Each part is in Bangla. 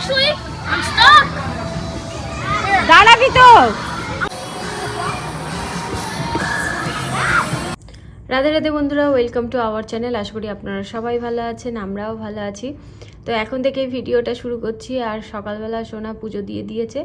Actually, I'm stuck. দাঁড়াবি তো রাধে রাধে বন্ধুরা ওয়েলকাম টু আওয়ার চ্যানেল আশা করি আপনারা সবাই ভালো আছেন আমরাও ভালো আছি। তো এখন থেকে ভিডিওটা শুরু করছি আর সকালবেলা সোনা পুজো দিয়ে দিয়েছে।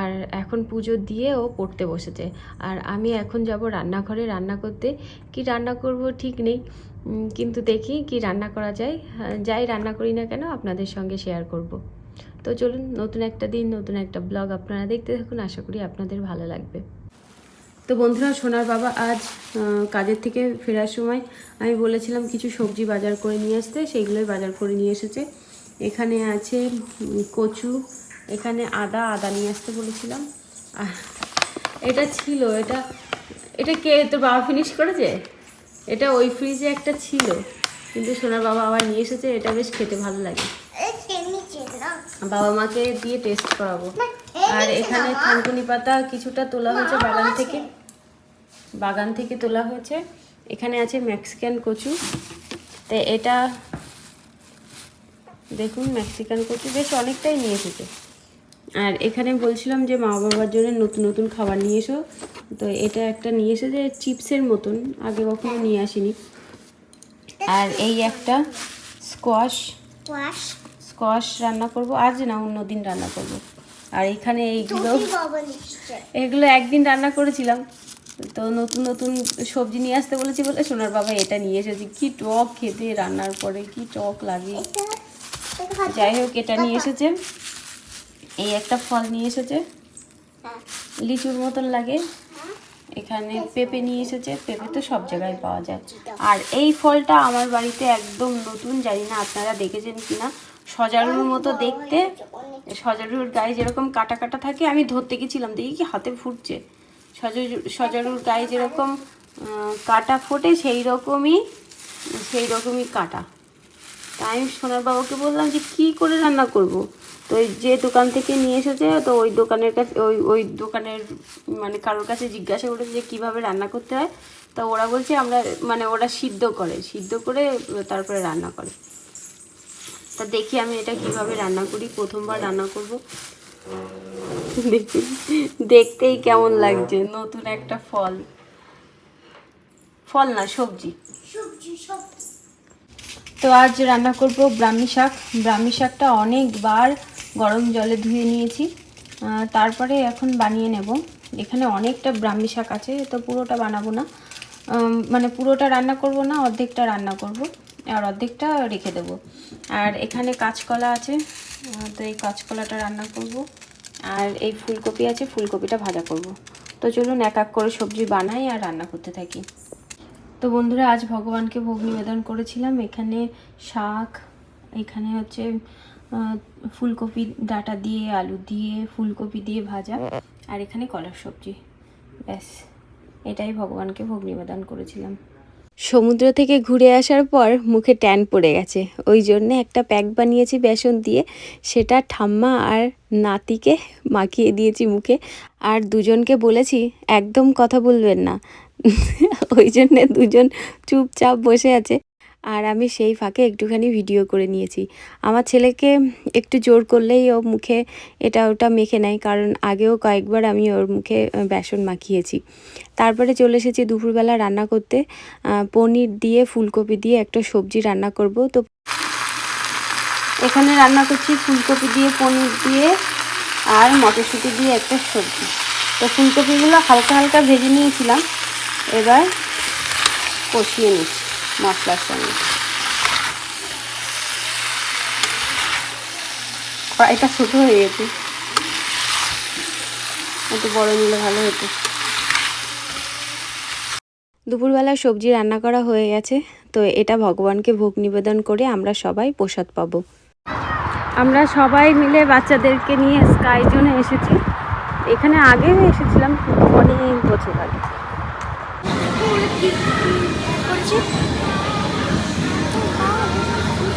আর এখন পুজো দিয়ে ও পড়তে বসেছে। আর আমি এখন যাব রান্নাঘরে। রান্না করতে কি রান্না করব ঠিক নেই। কিন্তু দেখি কি রান্না করা যায়। যাই রান্না করি না কেন আপনাদের সঙ্গে শেয়ার করব। তো চলুন, নতুন একটা দিন, নতুন একটা ব্লগ আপনারা দেখতে থাকুন, আশা করি আপনাদের ভালো লাগবে। তো বন্ধুরা, সোনার বাবা আজ কাজের থেকে ফেরার সময় আমি বলেছিলাম কিছু সবজি বাজার করে নিয়ে আসতে, সেইগুলোই বাজার করে নিয়ে এসেছে। এখানে আছে কচু, এখানে আদা আদা নিয়ে আসতে বলেছিলাম। এটা ছিল, এটা এটা কে, তোর বাবা ফিনিশ করেছে? এটা ওই ফ্রিজে একটা ছিল, কিন্তু সোনার বাবা আবার নিয়ে এসেছে, এটা বেশ খেতে ভালো লাগে। বাবা মাকে দিয়ে টেস্ট করাবো। আর এখানে থানকুনি পাতা কিছুটা তোলা হয়েছে বাগান থেকে। বাগান থেকে তোলা হয়েছে। এখানে আছে মেক্সিকান কচু। তো এটা, দেখুন মেক্সিকান কচু, বেশ অনেকটাই নিয়ে এসেছে। আর এখানে বলছিলাম যে মা বাবার জন্য নতুন নতুন খাবার নিয়ে এসো। তো এটা একটা নিয়ে এসেছে চিপসের মতন আগে কখনো নিয়ে আসিনি। আর এই একটা স্কোয়াশ স্কোয়াশ রান্না করব আজ না অন্য দিন রান্না করব। আর এখানে এইগুলো এগুলো একদিন রান্না করেছিলাম। তো নতুন নতুন সবজি নিয়ে আসতে বলেছি বলে সোনার বাবা এটা নিয়ে এসেছি। কি টক খেতে রান্নার পরে কি টক লাগে। যাই হোক এটা নিয়ে এসেছে। এই একটা ফল নিয়ে এসেছে। লিচুর মতন লাগে। এখানে পেঁপে নিয়ে এসেছে। পেঁপে তো সব জায়গায় পাওয়া যায়। আর এই ফলটা আমার বাড়িতে একদম নতুন, জানি না আপনারা দেখেছেন কিনা। সজারুর মতো দেখতে। সজারুর গায়ে যেরকম কাটা কাটা থাকে, আমি ধরতে গেছিলাম, দেখি কি হাতে ফুটছে। সজারু, সজারুর গায়ে যেরকম কাটা ফোটে, সেই রকমই সেই রকমই কাটা। তাই আমি সোনার বাবাকে বললাম যে, কী করে রান্না করব? তো ওই যে দোকান থেকে নিয়ে এসেছে তো ওই দোকানের কাছে ওই ওই দোকানের মানে কারোর কাছে জিজ্ঞাসা করেছে যে কীভাবে রান্না করতে হয়। তো ওরা বলছে আমরা মানে ওরা সিদ্ধ করে সিদ্ধ করে তারপরে রান্না করে। তা দেখি আমি এটা কীভাবে রান্না করি প্রথমবার রান্না করব। দেখি দেখতেই কেমন লাগছে নতুন একটা ফল। ফল না সবজি। তো আজ রান্না করব ব্রাহ্মী শাক। ব্রাহ্মী শাকটা অনেকবার গরম জলে ধুয়ে নিয়েছি। তারপরে এখন বানিয়ে নেব। এখানে অনেকটা ব্রাহ্মী শাক আছে, তো পুরোটা বানাবো না। মানে পুরোটা রান্না করব না, অর্ধেকটা রান্না করব, আর অর্ধেকটা রেখে দেবো। আর এখানে কাঁচকলা আছে তো এই কাঁচকলাটা রান্না করব। আর এই ফুলকপি আছে, ফুলকপিটা ভাজা করব। তো চলুন এক এক করে সবজি বানাই আর রান্না করতে থাকি। তো বন্ধুরা, আজ ভগবানকে ভোগ নিবেদন করেছিলাম। এখানে শাক, এখানে হচ্ছে ফুলকপি ডাটা দিয়ে, আলু দিয়ে, ফুলকপি দিয়ে ভাজা, আর এখানে কলার সবজি। ব্যাস, এটাই ভগবানকে ভোগ নিবেদন করেছিলাম। সমুদ্র থেকে ঘুরে আসার পর মুখে ট্যান পড়ে গেছে। ওই জন্যে একটা প্যাক বানিয়েছি বেসন দিয়ে। সেটা ঠাম্মা আর নাতিকে মাখিয়ে দিয়েছি মুখে। আর দুজনকে বলেছি, একদম কথা বলবেন না। ওই জন্যে দুজন চুপচাপ বসে আছে। আর আমি সেই ফাঁকে একটুখানি ভিডিও করে নিয়েছি। আমার ছেলেকে একটু জোর করলেই ও মুখে এটা ওটা মেখে নেয়, কারণ আগেও কয়েকবার আমি ওর মুখে বেসন মাখিয়েছি। তারপরে চলে এসেছি দুপুরবেলা রান্না করতে। পনির দিয়ে ফুলকপি দিয়ে একটা সবজি রান্না করব। তো এখানে রান্না করছি ফুলকপি দিয়ে, পনির দিয়ে আর মটরশুঁটি দিয়ে একটা সবজি। তো ফুলকপিগুলো হালকা হালকা ভেজে নিয়েছিলাম। এবার কষিয়ে নিচ্ছি। মশলার সঙ্গে কড়াইটা ছোটো হয়ে গেছে একটু বড় নিলে ভালো হতো দুপুরবেলা সবজি রান্না করা হয়ে গেছে তো এটা ভগবানকে ভোগ নিবেদন করে আমরা সবাই প্রসাদ পাবো। আমরা সবাই মিলে বাচ্চাদেরকে নিয়ে স্কাই জোনে এসেছি। এখানে আগে এসেছিলাম অনেক বছর আগে।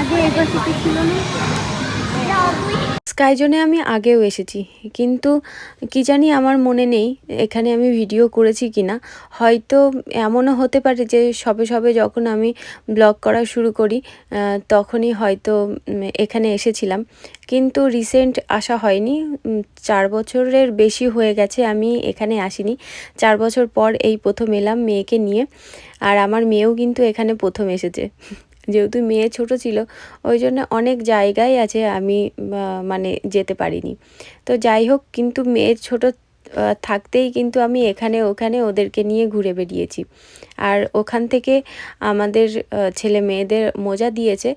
আগে এই ছিল না। স্কাই আমি আগেও এসেছি, কিন্তু কি জানি আমার মনে নেই এখানে আমি ভিডিও করেছি কি না হয়তো এমনও হতে পারে যে সবে সবে যখন আমি ব্লগ করা শুরু করি তখনই হয়তো এখানে এসেছিলাম। কিন্তু রিসেন্ট আসা হয়নি চার বছরের বেশি হয়ে গেছে আমি এখানে আসিনি। চার বছর পর এই প্রথম এলাম মেয়েকে নিয়ে, আর আমার মেয়েও কিন্তু এখানে প্রথম এসেছে। যেহেতু মেয়ে ছোট ছিল, ওই জন্য অনেক জায়গায় আছে আমি মানে যেতে পারিনি। তো যাই হোক, কিন্তু মেয়ের ছোট থাকতেই কিন্তু আমি এখানে ওখানে ওদেরকে নিয়ে ঘুরে বেরিয়েছি আর ওখান থেকে আমাদের ছেলে মেয়েদের মোজা দিয়েছে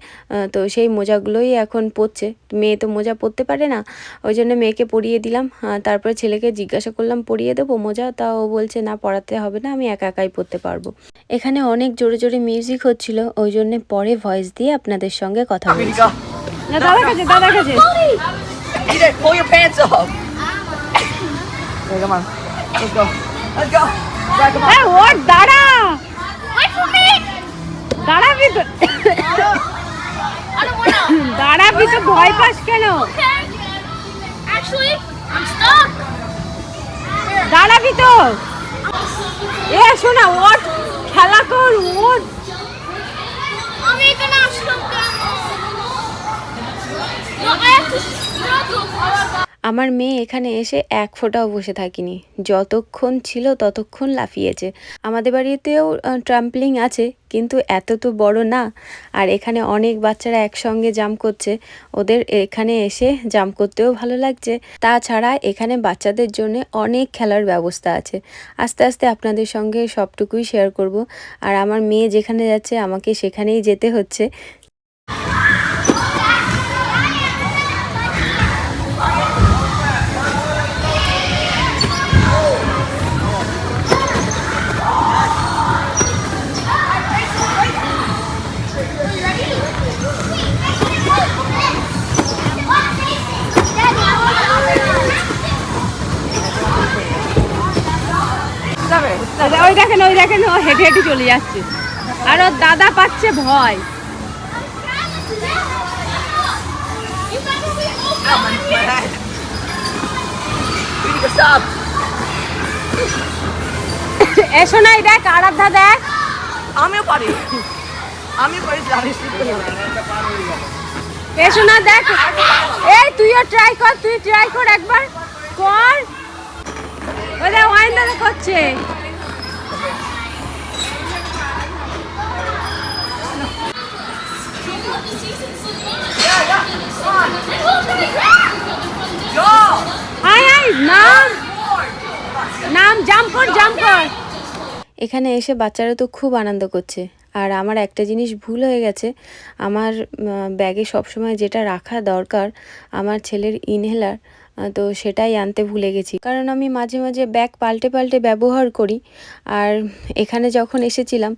তো সেই মোজাগুলোই এখন পরছে। মেয়ে তো মোজা পরতে পারে না ওই জন্য মেয়েকে পরিয়ে দিলাম। তারপরে ছেলেকে জিজ্ঞাসা করলাম পরিয়ে দেবো মোজা? তা ও বলছে না পড়াতে হবে না আমি একা একাই পরতে পারব। এখানে অনেক জোরে জোরে মিউজিক হচ্ছিল ওই জন্য পরে ভয়েস দিয়ে আপনাদের সঙ্গে কথা বলছি। দাদা কাছে দাদা কাছে। Okay, come on. Let's go. Let's go. Yeah, come on. হ্যাঁ ওর দাঁড়া Wait for me! দাঁড়াবি তো I don't wanna. দাঁড়াবি তো ভয় পাস Okay. Actually, I'm stuck. দাঁড়াবি তো এ শোনা ওর খেলা কর ওর আমি এখানে আসলাম কেন? No, I have to struggle. আমার মেয়ে এখানে এসে এক ফোঁটাও বসে থাকিনি। যতক্ষণ ছিল ততক্ষণ লাফিয়েছে। আমাদের বাড়িতেও ট্রাম্পলিং আছে, কিন্তু এত তো বড় না। আর এখানে অনেক বাচ্চারা একসঙ্গে জাম্প করছে। ওদের এখানে এসে জাম্প করতেও ভালো লাগছে। তাছাড়া এখানে বাচ্চাদের জন্য অনেক খেলার ব্যবস্থা আছে। আস্তে আস্তে আপনাদের সঙ্গে সবটুকুই শেয়ার করব। আর আমার মেয়ে যেখানে যাচ্ছে, আমাকে সেখানেই যেতে হচ্ছে। ও হেঁটে হেঁটে চলে যাচ্ছে। আর ওর দাদা পাচ্ছে ভয়. এসো নাই দেখ আরাধ্যা দেখ। আমিও পারি। আমি এসো না দেখ। এই তুইও ট্রাই কর তুই ট্রাই কর একবার। কর। ওই দেখ ওয়াইন দাদা করছে। নাম নাম এখানে এসে বাচ্চারা তো খুব আনন্দ করছে। আর আমার একটা জিনিস ভুল হয়ে গেছে। আমার ব্যাগে সবসময় যেটা রাখা দরকার, আমার ছেলের ইনহেলার তো সেটাই আনতে ভুলে গেছি। কারণ আমি মাঝে মাঝে ব্যাগ পাল্টে পাল্টে ব্যবহার করি। আর এখানে যখন এসেছিলাম,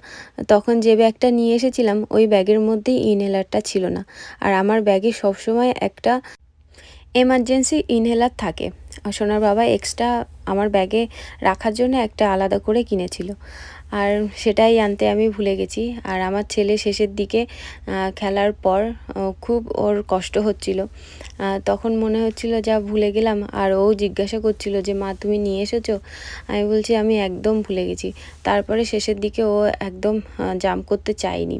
তখন যে ব্যাগটা নিয়ে এসেছিলাম, ওই ব্যাগের মধ্যেই ইনহেলারটা ছিল না। আর আমার ব্যাগে সবসময় একটা এমার্জেন্সি ইনহেলার থাকে। সোনার বাবা এক্সট্রা আমার ব্যাগে রাখার জন্য একটা আলাদা করে কিনেছিল। আর সেটাই আনতে আমি ভুলে গেছি। আর আমার ছেলে শেষের দিকে খেলার পর খুব ওর কষ্ট হচ্ছিল। তখন মনে হচ্ছিল যা ভুলে গেলাম। আর ও জিজ্ঞাসা করছিল যে, মা, তুমি নিয়ে এসেছ? আমি বলছি, আমি একদম ভুলে গেছি। তারপরে শেষের দিকে ও একদম জাম্প করতে চায়নি।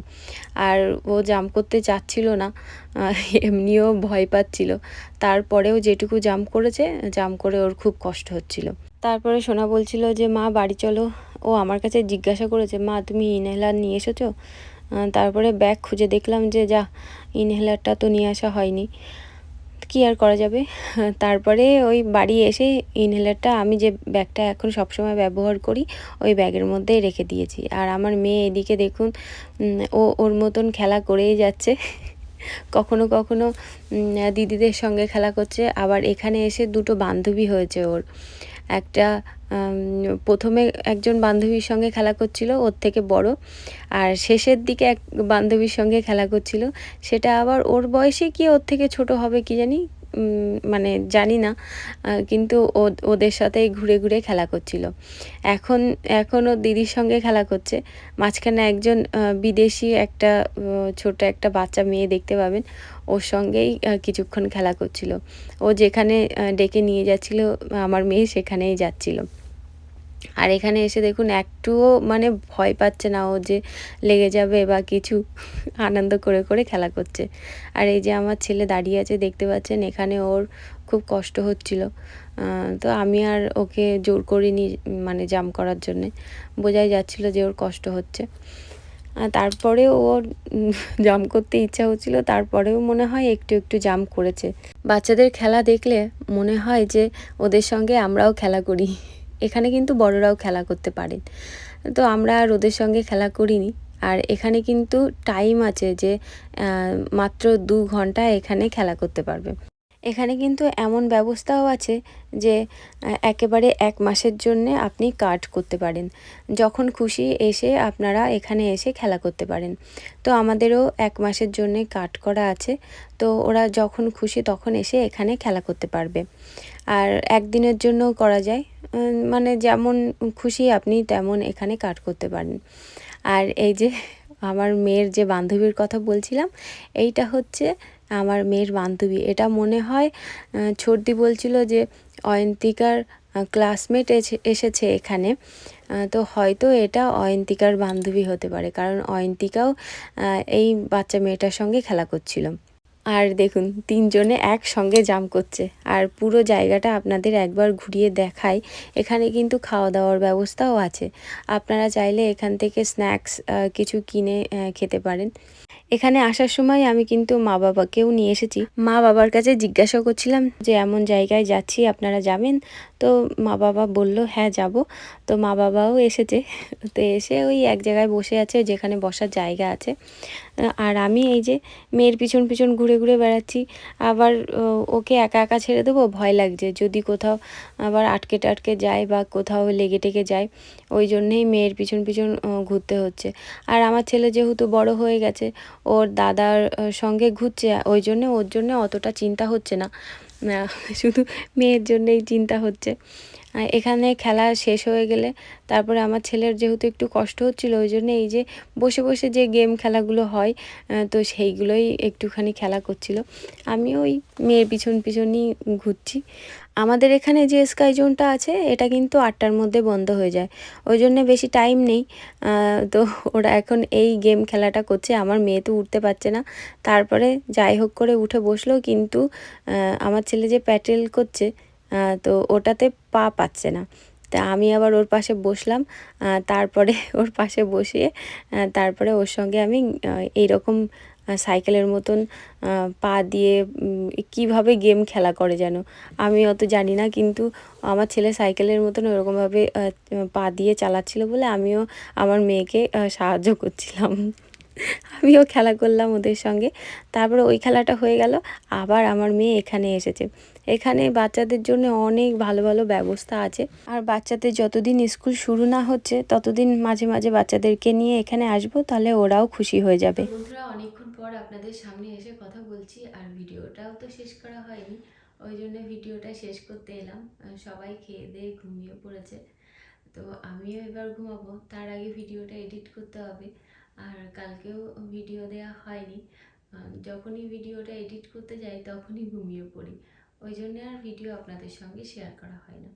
আর ও জাম্প করতে চাচ্ছিল না এমনিও ভয় পাচ্ছিল। তারপরেও যেটুকু জাম্প করেছে জাম্প করে ওর খুব কষ্ট হচ্ছিল। তারপরে সোনা বলছিল যে, মা, বাড়ি চলো। ও আমার কাছে জিজ্ঞাসা করেছে, মা, তুমি ইনহেলার নিয়ে এসেছ? তারপরে ব্যাগ খুঁজে দেখলাম যে, যা, ইনহেলারটা তো নিয়ে আসা হয়নি। কি আর করা যাবে? তারপরে ওই বাড়ি এসে ইনহেলারটা আমি যে ব্যাগটা এখন সবসময় ব্যবহার করি, ওই ব্যাগের মধ্যেই রেখে দিয়েছি। আর আমার মেয়ে এদিকে দেখুন ও ওর মতন খেলা করেই যাচ্ছে। কখনো কখনো দিদিদের সঙ্গে খেলা করছে। আবার এখানে এসে দুটো বান্ধবী হয়েছে ওর। একটা প্রথমে একজন বান্ধবীর সঙ্গে খেলা করছিল, ওর থেকে বড়। আর শেষের দিকে এক বান্ধবীর সঙ্গে খেলা করছিল। সেটা আবার ওর বয়সে কি ওর থেকে ছোট হবে কি জানি? মানে জানি না কিন্তু ও- ওদের সাথেই ঘুরে ঘুরে খেলা করছিল। এখন, এখনও দিদির সঙ্গে খেলা করছে। মাঝখানে একজন বিদেশি একটা ছোট একটা বাচ্চা মেয়ে দেখতে পাবেন। ওর সঙ্গেই কিছুক্ষণ খেলা করছিল। ও যেখানে ডেকে নিয়ে যাচ্ছিল, আমার মেয়ে সেখানেই যাচ্ছিল। আর এখানে এসে দেখুন, একটুও মানে ভয় পাচ্ছে না ও যে লেগে যাবে বা কিছু আনন্দ করে করে খেলা করছে। আর এই যে আমার ছেলে দাঁড়িয়ে আছে, দেখতে পাচ্ছেন এখানে ওর খুব কষ্ট হচ্ছিল। তো আমি আর ওকে জোর করিনি মানে জাম করার জন্যে। বোঝাই যাচ্ছিল যে ওর কষ্ট হচ্ছে। আর তারপরেও ওর জাম করতে ইচ্ছা হচ্ছিল, তারপরেও মনে হয় একটু একটু জাম করেছে। বাচ্চাদের খেলা দেখলে মনে হয় যে ওদের সঙ্গে আমরাও খেলা করি। এখানে কিন্তু বড়রাও খেলা করতে পারেন। তো আমরা আর ওদের সঙ্গে খেলা করিনি। আর এখানে কিন্তু টাইম আছে যে মাত্র দু ঘণ্টা এখানে খেলা করতে পারবে। এখানে কিন্তু এমন ব্যবস্থাও আছে যে একেবারে এক মাসের জন্যে আপনি কার্ড করতে পারেন। যখন খুশি এসে আপনারা এখানে এসে খেলা করতে পারেন। তো আমাদেরও এক মাসের জন্যে কার্ড করা আছে। তো ওরা যখন খুশি তখন এসে এখানে খেলা করতে পারবে। আর একদিনের জন্য করা যায়। মানে যেমন খুশি আপনি তেমন এখানে কাট করতে পারেন। আর এই যে, আমার মেয়ের যে বান্ধবীর কথা বলছিলাম, এইটা হচ্ছে আমার মেয়ের বান্ধবী। এটা মনে হয় ছোটদি বলছিল যে, অয়ন্তিকার ক্লাসমেট এসেছে এখানে। তো হয়তো এটা অয়ন্তিকার বান্ধবী হতে পারে, কারণ অয়ন্তিকাও এই বাচ্চা মেয়েটার সঙ্গে খেলা করছিল। আর দেখুন, তিনজনে একসঙ্গে জাম করছে। আর পুরো জায়গাটা আপনাদের একবার ঘুরিয়ে দেখাই। এখানে কিন্তু খাওয়া দাওয়ার ব্যবস্থাও আছে। আপনারা চাইলে এখান থেকে স্ন্যাক্স কিছু কিনে খেতে পারেন। এখানে আসার সময় আমি কিন্তু মা বাবাকেও নিয়ে এসেছি। মা বাবার কাছে জিজ্ঞাসা করছিলাম যে, এমন জায়গায় যাচ্ছি, আপনারা যাবেন? তো মা বাবা বলল হ্যাঁ যাব। তো মা বাবাও এসেছে। তো এসে ওই এক জায়গায় বসে আছে, যেখানে বসার জায়গা আছে। আর আমি এই যে মেয়ের পিছন পিছন ঘুরে ঘুরে বেড়াচ্ছি, আবার ওকে একা একা ছেড়ে দেবো? ভয় লাগছে। যদি কোথাও আবার আটকে টাটকে যায় বা কোথাও লেগে টেগে যায়, ওই জন্যেই মেয়ের পিছন পিছন ঘুরতে হচ্ছে। আর আমার ছেলে যেহেতু বড় হয়ে গেছে, ওর দাদার সঙ্গে ঘুরছে, ওই জন্যে ওর জন্য অতটা চিন্তা হচ্ছে না। শুধু মেয়ের জন্যেই চিন্তা হচ্ছে। এখানে খেলা শেষ হয়ে গেলে তারপরে আমার ছেলের যেহেতু একটু কষ্ট হচ্ছিল, ওই জন্য এই যে বসে বসে যে গেম খেলাগুলো হয় তো সেইগুলোই একটুখানি খেলা করছিল। আমি ওই মেয়ের পিছন পিছনই ঘুরছি। আমাদের এখানে যে স্কাই জোনটা আছে, এটা কিন্তু আটটার মধ্যে বন্ধ হয়ে যায়। ওই জন্য বেশি টাইম নেই। তো ওরা এখন এই গেম খেলাটা করছে। আমার মেয়ে তো উঠতে পারছে না। তারপরে যাই হোক করে উঠে বসল। কিন্তু আমার ছেলে যে প্যাটেল করছে তো ওটাতে পা পাচ্ছে না। তা আমি আবার ওর পাশে বসলাম। তারপরে ওর পাশে বসিয়ে তারপরে ওর সঙ্গে আমি এইরকম সাইকেলের মতন পা দিয়ে কীভাবে গেম খেলা করে যেন। আমি অত জানি না, কিন্তু আমার ছেলে সাইকেলের মতন ওরকমভাবে পা দিয়ে চালাচ্ছিল বলে আমিও আমার মেয়েকে সাহায্য করছিলাম। আমিও খেলা করলাম ওদের সঙ্গে। তারপরে ওই খেলাটা হয়ে গেল। আবার আমার মেয়ে এখানে এসেছে। এখানে বাচ্চাদের জন্য অনেক ভালো ভালো ব্যবস্থা আছে। আর বাচ্চাদের যতদিন স্কুল শুরু না হচ্ছে, ততদিন মাঝে মাঝে বাচ্চাদেরকে নিয়ে এখানে আসব, তাহলে ওরাও খুশি হয়ে যাবে। অনেকক্ষণ পর আপনাদের সামনে এসে কথা বলছি, আর ভিডিওটাও তো শেষ করা হয়নি। ওই জন্য ভিডিওটা শেষ করতে এলাম। সবাই খেয়ে দিয়ে ঘুমিয়ে পড়েছে। তো আমিও এবার ঘুমাবো। তার আগে ভিডিওটা এডিট করতে হবে। আর কালকেও ভিডিও দেওয়া হয়নি। যখনই ভিডিওটা এডিট করতে যাই, তখনই ঘুমিয়ে পড়ি। ওই জন্য আর ভিডিও আপনাদের সঙ্গে শেয়ার করা হয় না।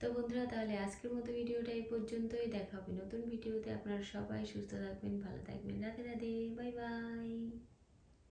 তো বন্ধুরা, তাহলে আজকের মতো ভিডিওটা এই পর্যন্তই। দেখা হবে নতুন ভিডিওতে। আপনারা সবাই সুস্থ থাকবেন, ভালো থাকবেন। রাধে রাধে। Bye bye.